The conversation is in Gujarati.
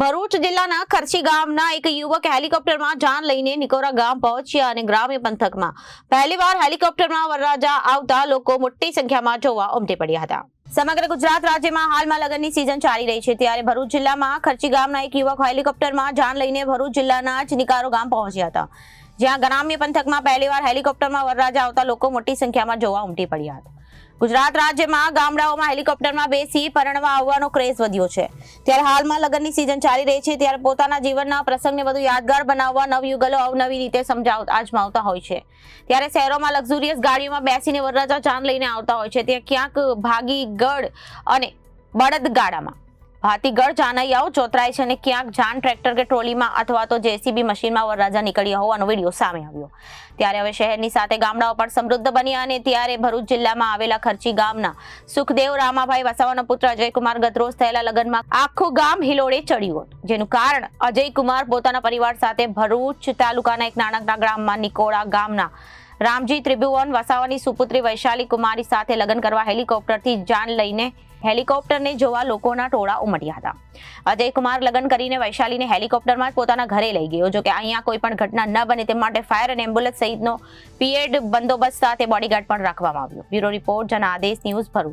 ભરૂચ જિલ્લાના ખર્ચી ગામના એક યુવક હેલિકોપ્ટરમાં જાન લઈને નિકોરા ગામ પહોંચ્યા અને ગ્રામ્ય પંથકમાં પહેલીવાર હેલિકોપ્ટરમાં વરરાજા આવતા લોકો મોટી સંખ્યામાં જોવા ઉમટી પડ્યા હતા. સમગ્ર ગુજરાત રાજ્યમાં હાલમાં લગ્નની સિઝન ચાલી રહી છે. ત્યારે ભરૂચ જિલ્લામાં ખર્ચી ગામના એક યુવક હેલિકોપ્ટરમાં જાન લઈને ભરૂચ જિલ્લાના જ નિકારો ગામ પહોંચ્યા હતા. જ્યાં ગ્રામ્ય પંથકમાં પહેલીવાર હેલિકોપ્ટરમાં વરરાજા આવતા લોકો મોટી સંખ્યામાં જોવા ઉમટી પડ્યા હતા. ગુજરાત રાજ્યમાં ગામડાઓમાં હેલિકોપ્ટરમાં બેસી પરણવા આવવાનો ક્રેઝ વધ્યો છે. ત્યારે હાલમાં લગ્નની સિઝન ચાલી રહી છે, ત્યારે પોતાના જીવનના પ્રસંગને વધુ યાદગાર બનાવવા નવયુગલો અવનવી રીતે સમજાવ આજમાવતા હોય છે. ત્યારે શહેરોમાં લક્ઝુરિયસ ગાડીઓમાં બેસીને વરરાજા ચાંદ લઈને આવતા હોય છે. ત્યાં ક્યાંક ભાગી ગઢ અને બળદગાડામાં. ભાતીગઢ જાનૈયાઓ ચોતરાય છે અને ક્યાંક જાન ટ્રેક્ટર કે ટ્રોલીમાં અથવા તો જેસીબી મશીનમાં વરરાજા નીકળ્યા હોવાનો વીડિયો સામે આવ્યો. ત્યારે હવે શહેરની સાથે ગામડાઓ પણ સમૃદ્ધ બન્યા અને ત્યારે ભરૂચ જિલ્લામાં આવેલા ખર્ચી ગામના સુખદેવ રામાભાઈ વસાવાનો પુત્ર અજયકુમાર ગતરોજ થયેલા લગ્નમાં આખું ગામ હિલોડે ચડ્યું હતું. જેનું કારણ અજયકુમાર પોતાના પરિવાર સાથે ભરૂચ તાલુકાના એક નાનકડા ગ્રામમાં નિકોળા ગામના રામજી ત્રિભુવન, વસાવાની સુપુત્રી વૈશાલી કુમારી સાથે લગ્ન કરવા હેલિકોપ્ટરથી જાન લઈને હેલિકોપ્ટરને જોવા લોકોના ટોળા ઉમટ્યા હતા. અજય કુમાર લગ્ન કરીને વૈશાલીને હેલિકોપ્ટરમાં જ પોતાના ઘરે લઈ ગયો. જોકે અહીંયા કોઈ પણ ઘટના ન બને તે માટે ફાયર અને એમ્બ્યુલન્સ સહિતનો પીએડ બંદોબસ્ત સાથે બોડીગાર્ડ પણ રાખવામાં આવ્યો. Bureau report Janadesh news Bharuch.